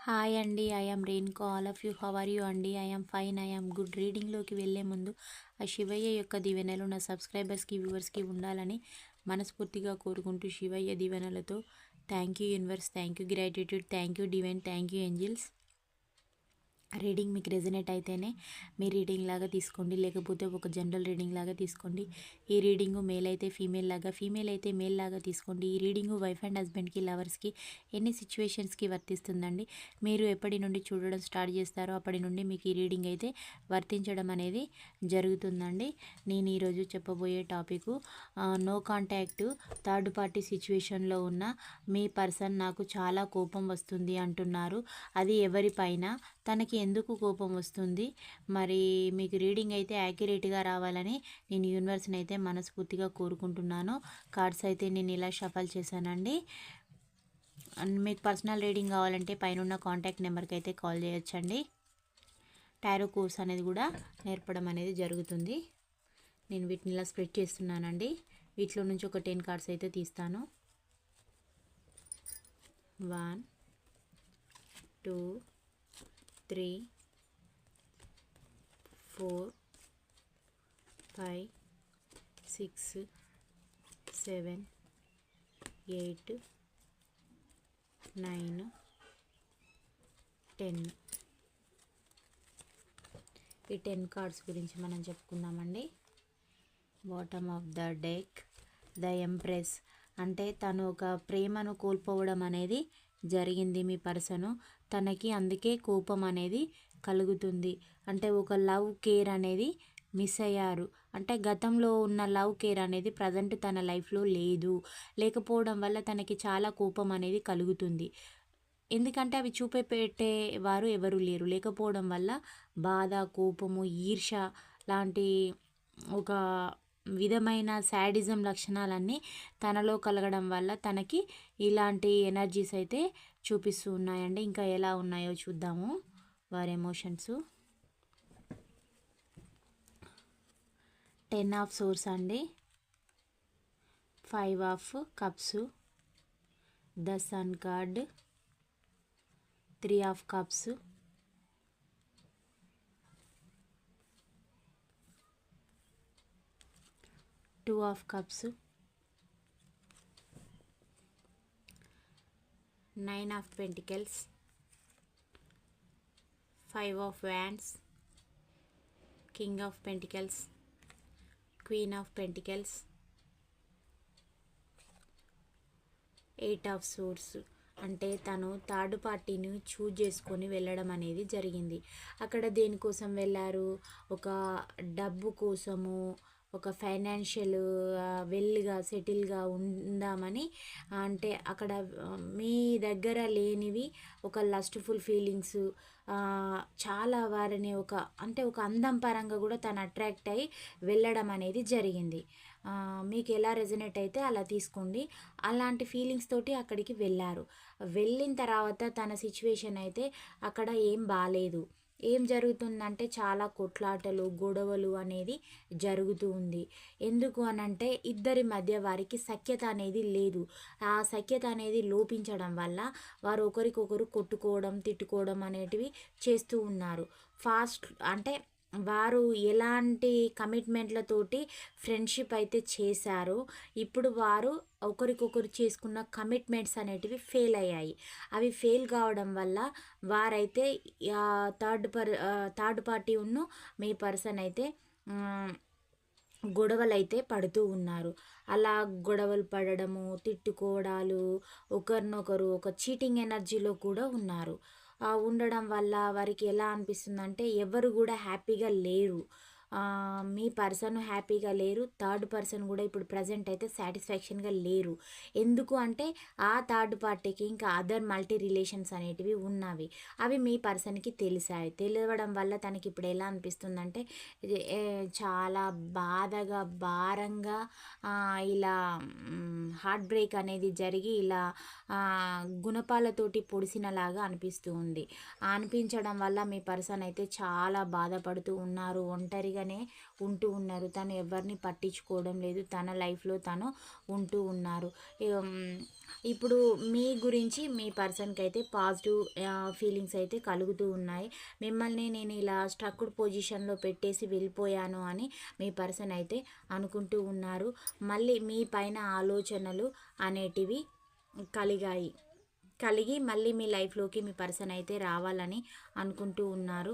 Hi అండి I'm రెయిన్కో all of you how are you అండి I am fine I am good రీడింగ్లోకి వెళ్ళే ముందు ఆ శివయ్య యొక్క దీవెనలు నా సబ్స్క్రైబర్స్కి వ్యూవర్స్కి ఉండాలని మనస్ఫూర్తిగా కోరుకుంటూ శివయ్య దీవెనలతో thank you universe thank you gratitude thank you divine thank you angels reading మీకు రెజనేట్ అయితేనే మీ రీడింగ్ లాగా తీసుకోండి. లేకపోతే ఒక జనరల్ రీడింగ్ లాగా తీసుకోండి. ఈ రీడింగ్ మేల్ అయితే ఫీమేల్ లాగా ఫీమేల్ అయితే మేల్ లాగా తీసుకోండి. ఈ రీడింగ్ వైఫ్ అండ్ హస్బెండ్కి లవర్స్కి ఎన్ని సిచ్యువేషన్స్కి వర్తిస్తుందండి? మీరు ఎప్పటి నుండి చూడడం స్టార్ట్ చేస్తారో అప్పటి నుండి మీకు ఈ రీడింగ్ అయితే వర్తించడం అనేది జరుగుతుందండి. నేను ఈరోజు చెప్పబోయే topic no contact third party సిచ్యువేషన్లో ఉన్న మీ పర్సన్ నాకు చాలా కోపం వస్తుంది అంటున్నారు. అది ఎవరిపైన తనకి ఎందుకు కోపం వస్తుంది? మరి మీకు రీడింగ్ అయితే యాక్యురేట్గా రావాలని నేను యూనివర్స్ని అయితే మనస్ఫూర్తిగా కోరుకుంటున్నాను. కార్డ్స్ అయితే నేను ఇలా షఫల్ చేశానండి. అండ్ మీకు పర్సనల్ రీడింగ్ కావాలంటే పైన కాంటాక్ట్ నెంబర్కి అయితే కాల్ చేయొచ్చండి. టారో కోర్స్ అనేది కూడా నేర్పడం అనేది జరుగుతుంది. నేను వీటిని ఇలా స్ప్రెడ్ చేస్తున్నానండి. వీటిలో నుంచి ఒక టెన్ కార్డ్స్ అయితే తీస్తాను. One two three four five six seven eight nine ten. ఈ టెన్ కార్డ్స్ గురించి మనం చెప్పుకుందామండి. Bottom of the deck the empress. అంటే తను ఒక ప్రేమను కోల్పోవడం అనేది జరిగింది మీ పర్సను. తనకి అందుకే కోపం అనేది కలుగుతుంది. అంటే ఒక లవ్ కేర్ అనేది మిస్ అయ్యారు. అంటే గతంలో ఉన్న లవ్ కేర్ అనేది ప్రజెంట్ తన లైఫ్లో లేదు. లేకపోవడం వల్ల తనకి చాలా కోపం అనేది కలుగుతుంది. ఎందుకంటే అవి చూపెట్టే వారు ఎవరు లేరు. లేకపోవడం వల్ల బాధ కోపము ఈర్ష లాంటి ఒక విధమైన శాడిజం లక్షణాలన్నీ తనలో కలగడం వల్ల తనకి ఇలాంటి ఎనర్జీస్ అయితే చూపిస్తూ ఉన్నాయండి. ఇంకా ఎలా ఉన్నాయో చూద్దాము వారి ఎమోషన్స్. టెన్ ఆఫ్ సోర్స్ అండి. Five of cups. The sun card. Three of cups. Two of cups. Nine of pentacles. Five of wands. King of pentacles. Queen of pentacles. Eight of swords అంటే తను third పార్టీని choose చేసుకొని వెళ్ళడం అనేది జరిగింది. అక్కడ దేనికోసం వెళ్ళారు? ఒక డబ్బు కోసము ఒక ఫైనాన్షియల్ వెల్గా సెటిల్గా ఉందామని అంటే అక్కడ మీ దగ్గర లేనివి ఒక లస్ట్ఫుల్ ఫీలింగ్స్ చాలా వారిని ఒక అంటే ఒక అందం పరంగా కూడా తను అట్రాక్ట్ అయ్యి వెళ్ళడం అనేది జరిగింది. మీకు ఎలా రెజనేట్ అయితే అలా తీసుకోండి. అలాంటి ఫీలింగ్స్ తోటి అక్కడికి వెళ్ళారు. వెళ్ళిన తర్వాత తన సిచ్యువేషన్ అయితే అక్కడ ఏం బాగాలేదు ఏం జరుగుతుందంటే చాలా కొట్లాటలు గొడవలు అనేది జరుగుతూ ఉంది. ఎందుకు అనంటే ఇద్దరి మధ్య వారికి సఖ్యత అనేది లేదు. ఆ సఖ్యత అనేది లోపించడం వల్ల వారు ఒకరికొకరు కొట్టుకోవడం తిట్టుకోవడం అనేటివి చేస్తూ ఉన్నారు. ఫాస్ట్ అంటే వారు ఎలాంటి కమిట్మెంట్లతోటి ఫ్రెండ్షిప్ అయితే చేశారో ఇప్పుడు వారు ఒకరికొకరు చేసుకున్న కమిట్మెంట్స్ అనేటివి ఫెయిల్ అయ్యాయి. అవి ఫెయిల్ కావడం వల్ల వారైతే థర్డ్ పర్ థర్డ్ పార్టీ ఉన్న మీ పర్సన్ అయితే గొడవలు అయితే పడుతూ ఉన్నారు. అలా గొడవలు పడడము తిట్టుకోవడాలు ఒకరినొకరు ఒక చీటింగ్ ఎనర్జీలో కూడా ఉన్నారు. ఉండడం వల్ల వారికి ఎలా అనిపిస్తుందంటే ఎవరు కూడా హ్యాపీగా లేరు. మీ పర్సన్ హ్యాపీగా లేరు థర్డ్ పర్సన్ కూడా ఇప్పుడు ప్రజెంట్ అయితే సాటిస్ఫాక్షన్గా లేరు. ఎందుకు అంటే ఆ థర్డ్ పార్టీకి ఇంకా అదర్ మల్టీ రిలేషన్స్ అనేటివి ఉన్నవి. అవి మీ పర్సన్కి తెలిసాయి. తెలియడం వల్ల తనకి ఇప్పుడు ఎలా అనిపిస్తుందంటే చాలా బాధగా భారంగా ఇలా హార్ట్ బ్రేక్ అనేది జరిగి ఇలా గుణపాలతోటి పొడిసినలాగా అనిపిస్తూ ఉంది. అనిపించడం వల్ల మీ పర్సన్ అయితే చాలా బాధపడుతూ ఉన్నారు. ఒంటరిగా ఫ్రీగానే ఉంటూ ఉన్నారు. తను ఎవరిని పట్టించుకోవడం లేదు. తన లైఫ్లో తను ఉంటూ ఉన్నారు. ఇప్పుడు మీ గురించి మీ పర్సన్కి అయితే పాజిటివ్ ఫీలింగ్స్ అయితే కలుగుతూ ఉన్నాయి. మిమ్మల్ని నేను ఇలా స్ట్రక్డ్ పొజిషన్లో పెట్టేసి వెళ్ళిపోయాను అని మీ పర్సన్ అయితే అనుకుంటూ ఉన్నారు. మళ్ళీ మీ పైన ఆలోచనలు అనేటివి కలిగాయి. కలిగి మళ్ళీ మీ లైఫ్లోకి మీ పర్సన్ అయితే రావాలని అనుకుంటూ ఉన్నారు.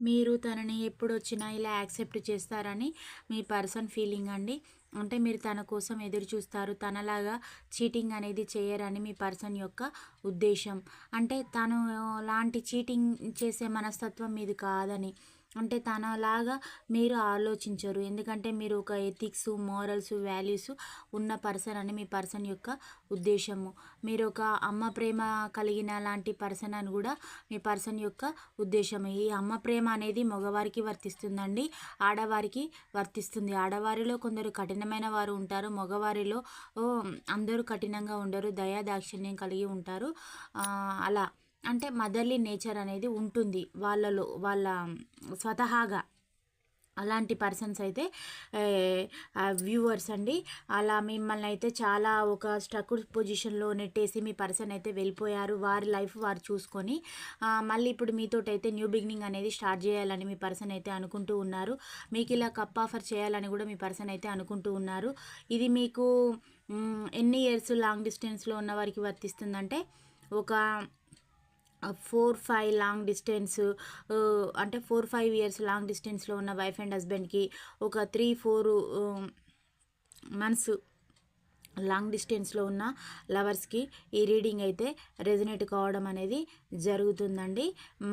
మీరు తనని ఎప్పుడు వచ్చినా ఇలా యాక్సెప్ట్ చేస్తారని మీ పర్సన్ ఫీలింగ్ అండి. అంటే మీరు తన కోసం ఎదురు చూస్తారు తనలాగా చీటింగ్ అనేది చేయరని మీ పర్సన్ యొక్క ఉద్దేశం. అంటే తను లాంటి చీటింగ్ చేసే మనస్తత్వం మీది కాదని అంటే తనలాగా మీరు ఆలోచించరు. ఎందుకంటే మీరు ఒక ఎథిక్స్ మోరల్స్ వాల్యూస్ ఉన్న పర్సన్ అని మీ పర్సన్ యొక్క ఉద్దేశము. మీరు ఒక అమ్మ ప్రేమ కలిగిన లాంటి పర్సన్ అని కూడా మీ పర్సన్ యొక్క ఉద్దేశం ఈ అమ్మ ప్రేమ అనేది మగవారికి వర్తిస్తుందండి ఆడవారికి వర్తిస్తుంది. ఆడవారిలో కొందరు కఠినమైన వారు ఉంటారు. మగవారిలో అందరూ కఠినంగా ఉండరు. దయా దాక్షిణ్యం కలిగి ఉంటారు. అలా. అంటే మదర్లీ నేచర్ అనేది ఉంటుంది. వాళ్ళలో వాళ్ళ స్వతహాగా అలాంటి పర్సన్స్ అయితే వ్యూవర్స్ అండి. అలా మిమ్మల్ని అయితే చాలా ఒక స్ట్రక్డ్ పొజిషన్లో నెట్టేసి మీ పర్సన్ అయితే వెళ్ళిపోయారు. వారి లైఫ్ వారు చూసుకొని మళ్ళీ ఇప్పుడు మీతోటి అయితే న్యూ బిగినింగ్ అనేది స్టార్ట్ చేయాలని మీ పర్సన్ అయితే అనుకుంటూ ఉన్నారు. మీకు ఇలా కప్ ఆఫర్ చేయాలని కూడా మీ పర్సన్ అయితే అనుకుంటూ ఉన్నారు. ఇది మీకు ఎన్ని ఇయర్స్ లాంగ్ డిస్టెన్స్లో ఉన్న వారికి వర్తిస్తుందంటే ఒక ఫోర్ ఫైవ్ లాంగ్ డిస్టెన్స్ అంటే ఫోర్ ఫైవ్ ఇయర్స్ లాంగ్ డిస్టెన్స్లో ఉన్న వైఫ్ అండ్ హస్బెండ్కి ఒక త్రీ ఫోర్ మంత్స్ లాంగ్ డిస్టెన్స్లో ఉన్న లవర్స్కి ఈ రీడింగ్ అయితే రెజనేట్ కావడం అనేది జరుగుతుందండి.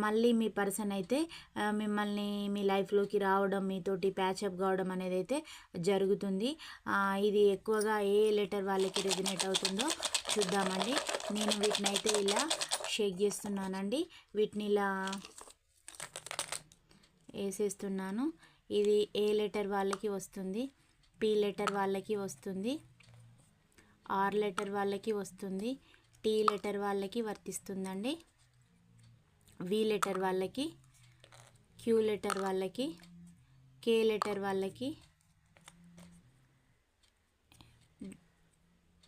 మళ్ళీ మీ పర్సన్ అయితే మిమ్మల్ని మీ లైఫ్లోకి రావడం మీతోటి ప్యాచప్ కావడం అనేది అయితే జరుగుతుంది. ఇది ఎక్కువగా ఏ లెటర్ వాళ్ళకి రెజనేట్ అవుతుందో చూద్దామండి. నేను వీటిని అయితే ఇలా షేక్ చేస్తున్నానండి. వీటిని ఇలా వేసేస్తున్నాను. ఇది ఏ లెటర్ వాళ్ళకి వస్తుంది? పి లెటర్ వాళ్ళకి వస్తుంది. ఆర్ లెటర్ వాళ్ళకి వస్తుంది. టీ లెటర్ వాళ్ళకి వర్తిస్తుందండి. వి లెటర్ వాళ్ళకి క్యూ లెటర్ వాళ్ళకి కే లెటర్ వాళ్ళకి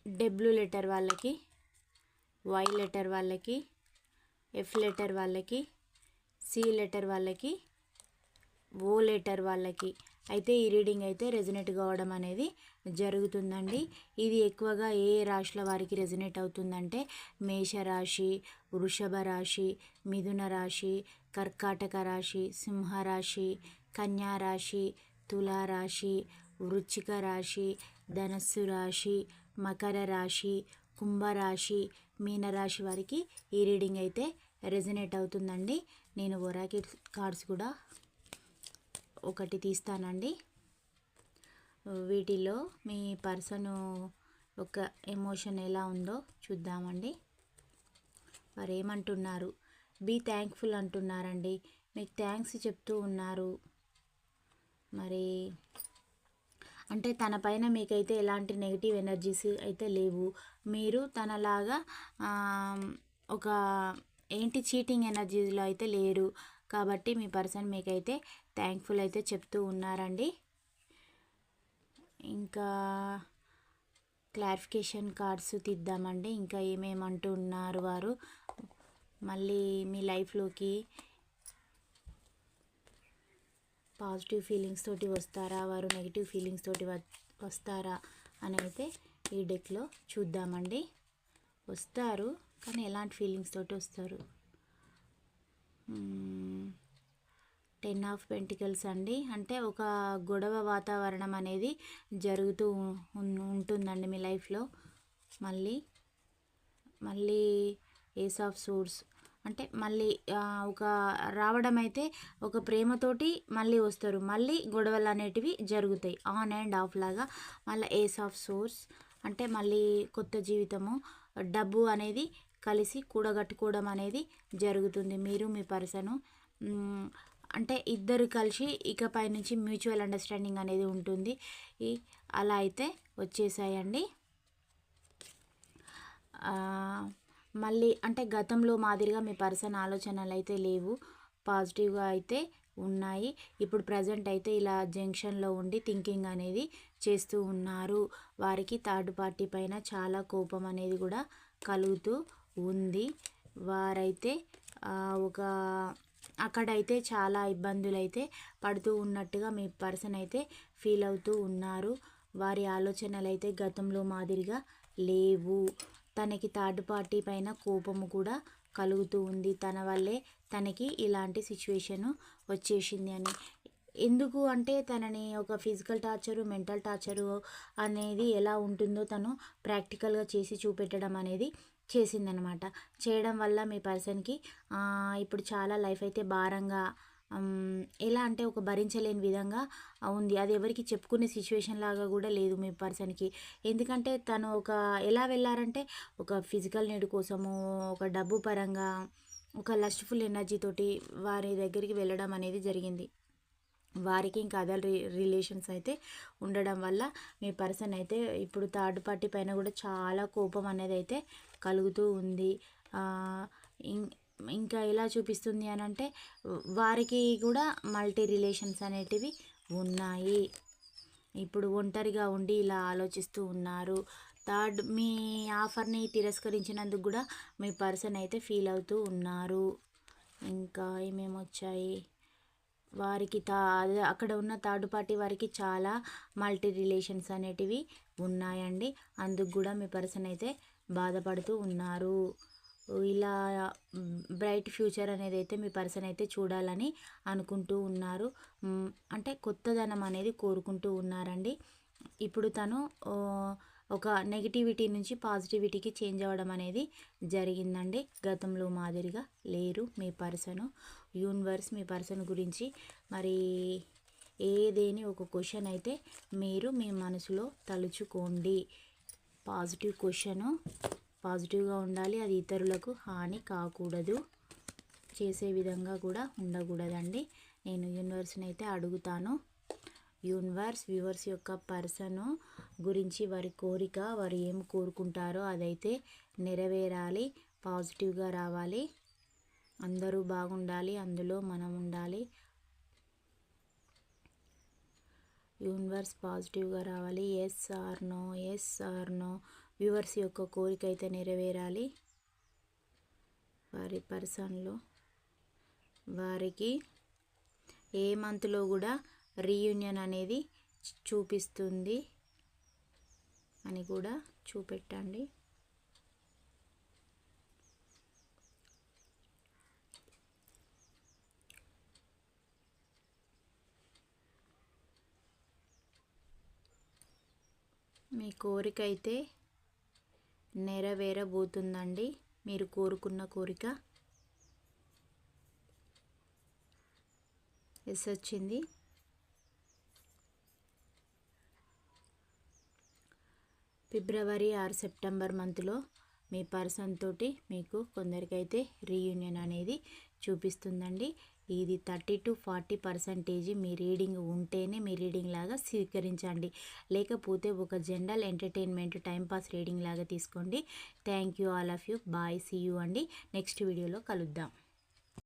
డబ్ల్యూ లెటర్ వాళ్ళకి వై లెటర్ వాళ్ళకి ఎఫ్ లెటర్ వాళ్ళకి సి లెటర్ వాళ్ళకి ఓ లెటర్ వాళ్ళకి. అయితే ఈ రీడింగ్ అయితే రెజినేట్ కావడం అనేది జరుగుతుందండి. ఇది ఎక్కువగా ఏ రాశుల వారికి రెజినేట్ అవుతుందంటే మేషరాశి వృషభ రాశి మిథున రాశి కర్కాటక రాశి సింహరాశి కన్యా రాశి తులారాశి వృచ్చిక రాశి ధనస్సు రాశి మకర రాశి కుంభరాశి మీనరాశి వారికి ఈ రీడింగ్ అయితే రెజినేట్ అవుతుందండి. నేను ఒరాకి కార్డ్స్ కూడా ఒకటి తీస్తానండి. వీటిలో మీ పర్సన్ ఒక ఎమోషన్ ఎలా ఉందో చూద్దామండి. వారు ఏమంటున్నారు బీ థ్యాంక్ఫుల్ అంటున్నారండి. మీకు థ్యాంక్స్ చెప్తూ ఉన్నారు. మరి అంటే తన పైన మీకైతే ఎలాంటి నెగిటివ్ ఎనర్జీస్ అయితే లేవు. మీరు తనలాగా ఒక ఏంటి చీటింగ్ ఎనర్జీలో అయితే లేరు. కాబట్టి మీ పర్సన్ మీకైతే థ్యాంక్ఫుల్ అయితే చెప్తూ ఉన్నారండి. ఇంకా క్లారిఫికేషన్ కార్డ్స్ తీద్దామండి. ఇంకా ఏమేమంటూ ఉన్నారు వారు? మళ్ళీ మీ లైఫ్లోకి పాజిటివ్ ఫీలింగ్స్ తోటి వస్తారా? వారు నెగిటివ్ ఫీలింగ్స్ తోటి వస్తారా? అని అయితే ఈ డెక్లో చూద్దామండి. వస్తారు కానీ ఎలాంటి ఫీలింగ్స్ తోటి వస్తారు? టెన్ ఆఫ్ పెంటికల్స్ అండి. అంటే ఒక గొడవ వాతావరణం అనేది జరుగుతూ ఉంటుందండి మీ లైఫ్లో. మళ్ళీ మళ్ళీ ఏస్ ఆఫ్ సూర్స్ అంటే మళ్ళీ ఒక రావడం అయితే ఒక ప్రేమతోటి మళ్ళీ వస్తారు. మళ్ళీ గొడవలు అనేటివి జరుగుతాయి. ఆన్ అండ్ ఆఫ్ లాగా మళ్ళీ ఏస్ ఆఫ్ సోర్స్ అంటే మళ్ళీ కొత్త జీవితము డబ్బు అనేది కలిసి కూడగట్టుకోవడం అనేది జరుగుతుంది. మీరు మీ పర్సను అంటే ఇద్దరు కలిసి ఇకపై నుంచి మ్యూచువల్ అండర్స్టాండింగ్ అనేది ఉంటుంది. ఈ అలా అయితే వచ్చేసాయండి. ఆ, మళ్ళీ అంటే గతంలో మాదిరిగా మీ పర్సన్ ఆలోచనలు అయితే లేవు. పాజిటివ్గా అయితే ఉన్నాయి. ఇప్పుడు ప్రజెంట్ అయితే ఇలా జంక్షన్లో ఉండి థింకింగ్ అనేది చేస్తూ ఉన్నారు. వారికి థర్డ్ పార్టీ పైన చాలా కోపం అనేది కూడా కలుగుతూ ఉంది. వారైతే ఒక అక్కడైతే చాలా ఇబ్బందులు అయితే పడుతూ ఉన్నట్టుగా మీ పర్సన్ అయితే ఫీల్ అవుతూ ఉన్నారు. వారి ఆలోచనలు అయితే గతంలో మాదిరిగా లేవు. తనకి థర్డ్ పార్టీ పైన కోపము కూడా కలుగుతూ ఉంది. తన వల్లే తనకి ఇలాంటి సిచ్యువేషను వచ్చేసింది అని. ఎందుకు అంటే తనని ఒక ఫిజికల్ టార్చరు మెంటల్ టార్చరు అనేది ఎలా ఉంటుందో తను ప్రాక్టికల్గా చేసి చూపెట్టడం అనేది చేసిందనమాట. చేయడం వల్ల మీ పర్సన్కి ఇప్పుడు చాలా లైఫ్ అయితే భారంగా ఎలా అంటే ఒక భరించలేని విధంగా ఉంది. అది ఎవరికి చెప్పుకునే సిచ్యువేషన్ లాగా కూడా లేదు మీ పర్సన్కి. ఎందుకంటే తను ఒక ఎలా వెళ్ళారంటే ఒక ఫిజికల్ నీడ్ కోసము ఒక డబ్బు పరంగా ఒక లస్ట్ఫుల్ ఎనర్జీ తోటి వారి దగ్గరికి వెళ్ళడం అనేది జరిగింది. వారికి ఇంకా అదర్ రి రిలేషన్స్ అయితే ఉండడం వల్ల మీ పర్సన్ అయితే ఇప్పుడు థర్డ్ పార్టీ పైన కూడా చాలా కోపం అనేది అయితే కలుగుతూ ఉంది. ఇంకా ఎలా చూపిస్తుంది అని అంటే వారికి కూడా మల్టీ రిలేషన్స్ అనేటివి ఉన్నాయి. ఇప్పుడు ఒంటరిగా ఉండి ఇలా ఆలోచిస్తూ ఉన్నారు. థర్డ్ మీ ఆఫర్ని తిరస్కరించినందుకు కూడా మీ పర్సన్ అయితే ఫీల్ అవుతూ ఉన్నారు. ఇంకా ఏమేమి వచ్చాయి? వారికి తా అక్కడ ఉన్న థర్డ్ పార్టీ వారికి చాలా మల్టీ రిలేషన్స్ అనేటివి ఉన్నాయండి. అందుకు కూడా మీ పర్సన్ అయితే బాధపడుతూ ఉన్నారు. ఇలా బ్రైట్ ఫ్యూచర్ అనేది అయితే మీ పర్సన్ అయితే చూడాలని అనుకుంటూ ఉన్నారు. అంటే కొత్తదనం అనేది కోరుకుంటూ ఉన్నారండి. ఇప్పుడు తను ఒక నెగిటివిటీ నుంచి పాజిటివిటీకి చేంజ్ అవ్వడం అనేది జరిగిందండి. గతంలో మాదిరిగా లేరు మీ పర్సను. యూనివర్స్ మీ పర్సన్ గురించి మరి ఏదేని ఒక క్వశ్చన్ అయితే మీరు మీ మనసులో తలుచుకోండి. పాజిటివ్ క్వశ్చను పాజిటివ్గా ఉండాలి. అది ఇతరులకు హాని కాకూడదు. చేసే విధంగా కూడా ఉండకూడదండి. నేను యూనివర్స్ని అయితే అడుగుతాను. యూనివర్స్ వ్యూవర్స్ యొక్క పర్సన్ గురించి వారి కోరిక వారు ఏం కోరుకుంటారో అదైతే నెరవేరాలి. పాజిటివ్గా రావాలి. అందరూ బాగుండాలి. అందులో మనం ఉండాలి. యూనివర్స్ పాజిటివ్గా రావాలి. Yes or no yes or no viewers యొక్క కోరిక అయితే నెరవేరాలి. వారి పర్సన్లో వారికి ఏ మంత్లో కూడా రీయూనియన్ అనేది చూపిస్తుంది అని కూడా చూపెట్టండి. మీ కోరిక అయితే నెరవేరబోతుందండి మీరు కోరుకున్న కోరిక. ఎస్ వచ్చింది. ఫిబ్రవరి ఆరు సెప్టెంబర్ మంత్లో మీ పర్సన్ తోటి మీకు కొందరికైతే రీయూనియన్ అనేది చూపిస్తుందండి. ఇది థర్టీ టు ఫార్టీ పర్సంటేజ్ మీ రీడింగ్ ఉంటేనే మీ రీడింగ్ లాగా స్వీకరించండి. లేకపోతే ఒక జనరల్ ఎంటర్టైన్మెంట్ టైంపాస్ రీడింగ్ లాగా తీసుకోండి. Thank you all of you. Bye. See you అండి. నెక్స్ట్ వీడియోలో కలుద్దాం.